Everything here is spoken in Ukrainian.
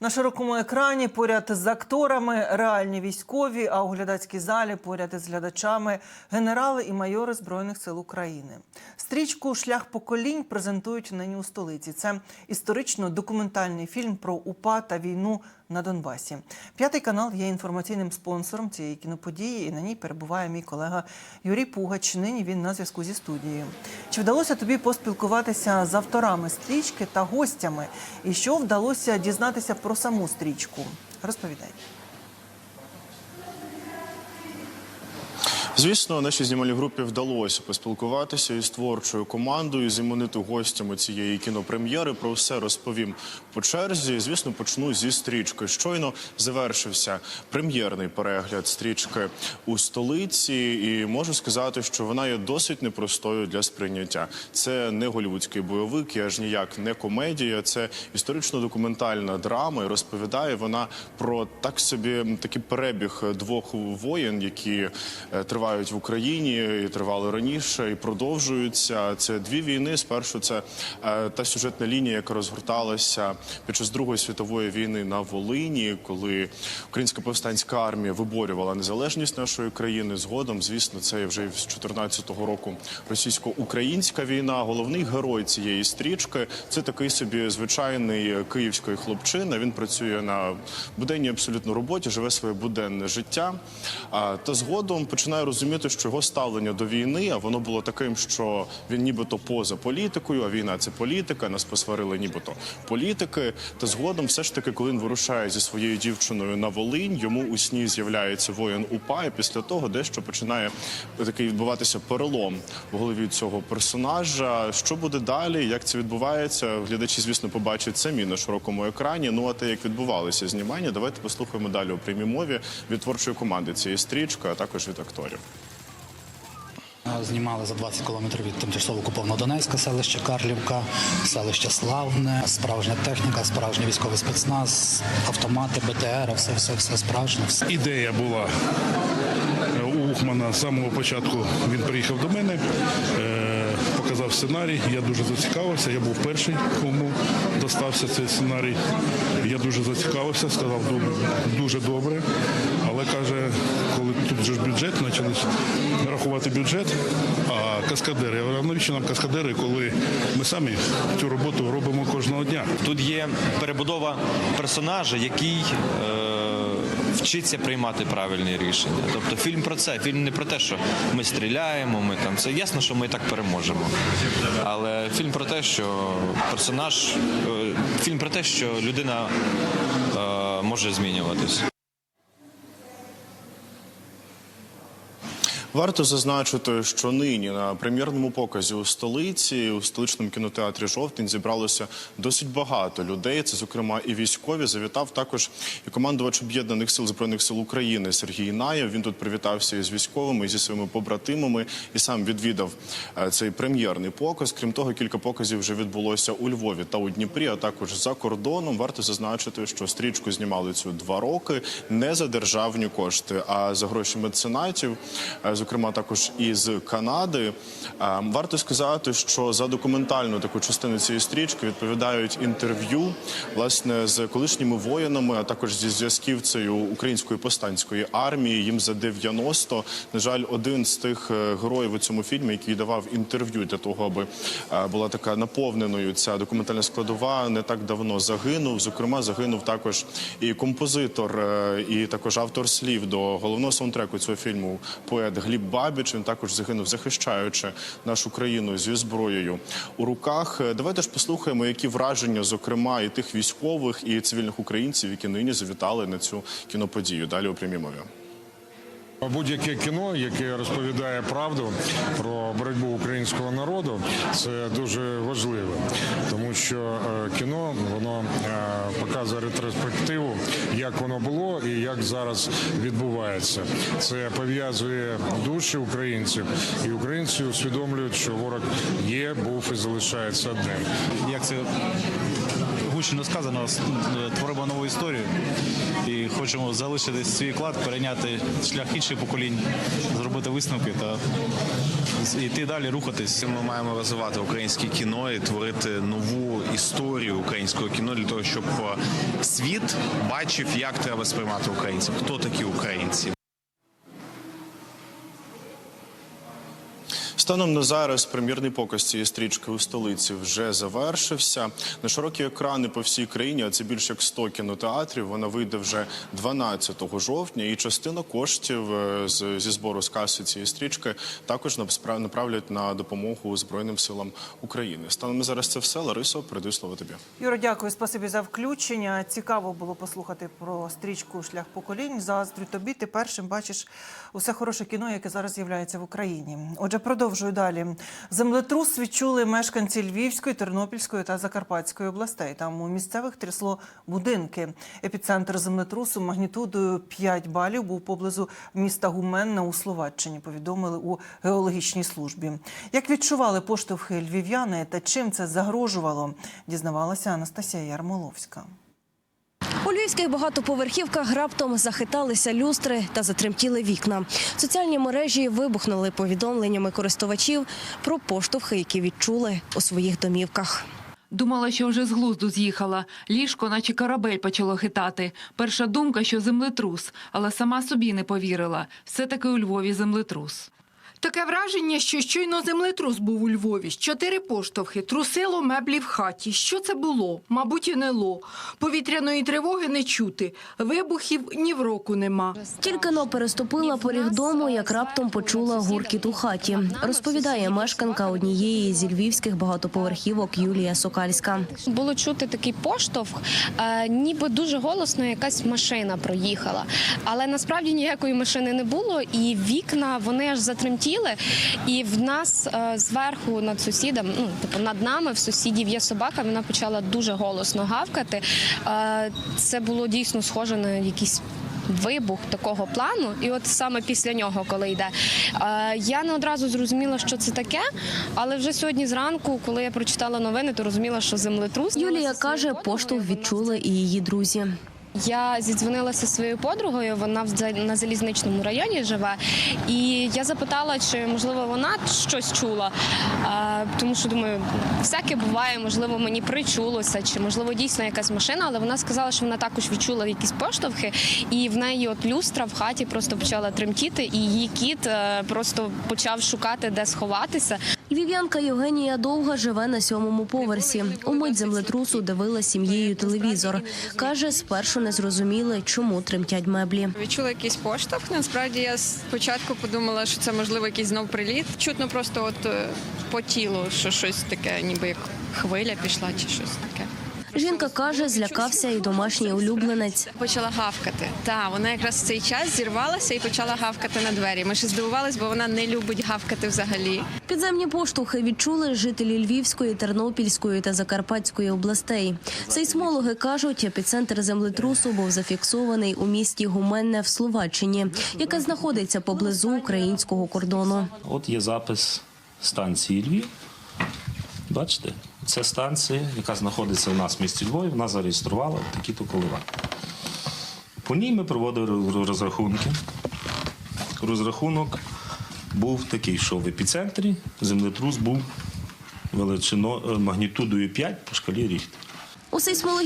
На широкому екрані поряд з акторами реальні військові, а у глядацькій залі поряд із глядачами генерали і майори Збройних сил України. Стрічку Шлях поколінь презентують нині у столиці. Це історично-документальний фільм про УПА та війну на Донбасі. П'ятий канал є інформаційним спонсором цієї кіноподії, і на ній перебуває мій колега Юрій Пугач. Нині він на зв'язку зі студією. Чи вдалося тобі поспілкуватися з авторами стрічки та гостями? І що вдалося дізнатися про саму стрічку? Розповідай. Звісно, нашій знімальній групі вдалося поспілкуватися із творчою командою, з іменитими гостями цієї кінопрем'єри. Про все розповім по черзі. Звісно, почну зі стрічки. Щойно завершився прем'єрний перегляд стрічки у столиці, і можу сказати, що вона є досить непростою для сприйняття. Це не голівудський бойовик, і аж ніяк не комедія. Це історично-документальна драма. І розповідає вона про так собі такий перебіг двох воєн, які е, тривають в Україні і тривали раніше, і продовжуються. Це дві війни. Спершу це е, та сюжетна лінія, яка розгорталася під час Другої світової війни на Волині, коли українська повстанська армія виборювала незалежність нашої країни. Згодом, звісно, це вже з 14-го року російсько-українська війна. Головний герой цієї стрічки це такий собі звичайний київський хлопчина. Він працює на буденній абсолютно роботі, живе своє буденне життя. Та згодом починає розуміти, що його ставлення до війни, а воно було таким, що він нібито поза політикою, а війна це політика. Нас посварили, нібито політики. Та згодом, все ж таки, коли він вирушає зі своєю дівчиною на Волинь, йому у сні з'являється воїн УПА, і після того дещо починає такий відбуватися перелом в голові цього персонажа. Що буде далі? Як це відбувається? Глядачі, звісно, побачать самі на широкому екрані. Ну а те, як відбувалися знімання, давайте послухаємо далі у прямій мові від творчої команди цієї стрічки, а також від акторів. Знімали за 20 кілометрів від тимчасово окупованого Донецька, селище Карлівка, селище Славне, справжня техніка, справжній військовий спецназ, автомати, БТР, все, все, все справжнє. Все. Ідея була е, у Ухмана з самого початку. Він приїхав до мене, показав сценарій. Я дуже зацікавився. Я був перший, кому достався цей сценарій. Я дуже зацікавився, сказав «Ду- дуже добре. Але каже, коли тут же ж бюджет, почали рахувати бюджет, а каскадери. Я говорю, навіщо нам каскадери, коли ми самі цю роботу робимо кожного дня? Тут є перебудова персонажа, який е, вчиться приймати правильні рішення. Тобто фільм про це. Фільм не про те, що ми стріляємо, ми там це ясно, що ми так переможемо. Але фільм про те, що персонаж, е, фільм про те, що людина е, може змінюватись. Варто зазначити, що нині на прем'єрному показі у столиці, у столичному кінотеатрі Жовтень зібралося досить багато людей. Це, зокрема, і військові. Завітав також і командувач об'єднаних сил збройних сил України Сергій Наєв. Він тут привітався із військовими, зі своїми побратимами, і сам відвідав е, цей прем'єрний показ. Крім того, кілька показів вже відбулося у Львові та у Дніпрі, а також за кордоном. Варто зазначити, що стрічку знімали цю два роки не за державні кошти, а за гроші меценатів. Зокрема також із Канади. Е, Варто сказати, що за документальну таку частину цієї стрічки відповідають інтерв'ю власне з колишніми воїнами, а також зі зв'язківцею української повстанської армії. Їм за 90. На жаль, один з тих е, героїв у цьому фільмі, який давав інтерв'ю для того, аби е, була така наповненою ця документальна складова, не так давно загинув. Зокрема, загинув також і композитор, і також автор слів до головного саундтреку цього фільму, поет Гліб Бабіч. Він також загинув, захищаючи нашу країну зі зброєю у руках. Е, Давайте ж послухаємо, які враження, зокрема, і тих військових, і цивільних українців, які нині завітали на цю кіноподію. Далі у прямій мові. Будь-яке кіно, яке розповідає правду про боротьбу українського народу, це дуже важливо, тому що е, кіно воно е, показує ретроспективу, як воно було і як зараз відбувається. Це пов'язує душі українців, і українці усвідомлюють, що ворог є, був і залишається одним. як це влучно сказано, творимо нову історію і хочемо залишити свій вклад, перейняти шлях інших поколінь, зробити висновки та йти далі, рухатись. Ми маємо розвивати українське кіно і творити нову історію українського кіно для того, щоб е, світ бачив, як треба сприймати українців, хто такі українці. Станом на зараз прем'єрний показ цієї стрічки у столиці вже завершився. На широкі екрани по всій країні, а це більше як 100 кінотеатрів. Вона вийде вже 12 жовтня, і частина коштів е, зі збору з каси цієї стрічки також напра- направлять на допомогу Збройним силам України. Станом на зараз це все. Ларисо, передаю слово тобі. Юро, дякую, спасибі за включення. Цікаво було послухати про стрічку Шлях поколінь. Заздрю тобі. Ти першим бачиш усе хороше кіно, яке зараз з'являється в Україні. Отже, продовжую далі. Землетрус відчули мешканці Львівської, Тернопільської та Закарпатської областей. Там у місцевих трясло будинки. Епіцентр землетрусу магнітудою 5 балів був поблизу міста Гуменна у Словаччині. Повідомили у геологічній службі. Як відчували поштовхи львів'яни та чим це загрожувало, дізнавалася Анастасія Ярмоловська. У львівських багатоповерхівках раптом захиталися люстри та затремтіли вікна. Соціальні мережі вибухнули повідомленнями користувачів про поштовхи, які відчули у своїх домівках. Думала, що вже з глузду з'їхала. Ліжко, наче корабель, почало хитати. Перша думка, що землетрус, але сама собі не повірила. Все-таки у Львові землетрус. Таке враження, що щойно землетрус був у Львові. Чотири поштовхи, трусило меблі в хаті. Що це було? Мабуть, НЛО. Повітряної тривоги не чути. Вибухів ні в року нема. Тільки но переступила поріг дому, як раптом почула гуркіт у хаті. Розповідає мешканка однієї зі львівських багатоповерхівок Юлія Сокальська. Було чути такий поштовх, е, ніби дуже голосно якась машина проїхала. Але насправді ніякої машини не було, і вікна вони аж затремтіли. І в нас е, зверху над сусідом, ну типу над нами, в сусідів є собака. Вона почала дуже голосно гавкати. Е, Це було дійсно схоже на якийсь. Вибух такого плану, і от саме після нього, коли йде, е, я не одразу зрозуміла, що це таке. Але вже сьогодні зранку, коли я прочитала новини, то розуміла, що землетрус. Юлія каже, поштовх відчули і її друзі. Я зідзвонилася зі своєю подругою. Вона на залізничному районі живе, і я запитала, чи можливо вона щось чула. Тому що думаю, всяке буває, можливо, мені причулося, чи можливо дійсно якась машина. Але вона сказала, що вона також відчула якісь поштовхи, і в неї от люстра в хаті просто почала тремтіти, і її кіт е, просто почав шукати, де сховатися. Львів'янка Євгенія Довга живе на сьомому поверсі. Умить землетрусу дивила сім'єю телевізор. Каже, спершу не зрозуміли, чому тремтять меблі. Відчула якийсь поштовх. Насправді я спочатку подумала, що це можливо якийсь знов приліт. Чутно просто от е, по тілу, що щось таке, ніби як хвиля пішла чи щось таке. Жінка каже, злякався і домашній улюбленець. Почала гавкати. Так, вона якраз в цей час зірвалася і почала гавкати на двері. Ми ще здивувались, бо вона не любить гавкати взагалі. Підземні поштовхи відчули жителі Львівської, Тернопільської та Закарпатської областей. Сейсмологи кажуть, епіцентр землетрусу був зафіксований у місті Гуменне в Словаччині, яке знаходиться поблизу українського кордону. От є запис станції Львів. Бачите, це станція, яка знаходиться у нас в місті Львові, вона зареєструвала такі-то коливання. По ній ми проводили розрахунки. Розрахунок був такий, що в епіцентрі землетрус був величиною магнітудою 5 по шкалі Ріхтера.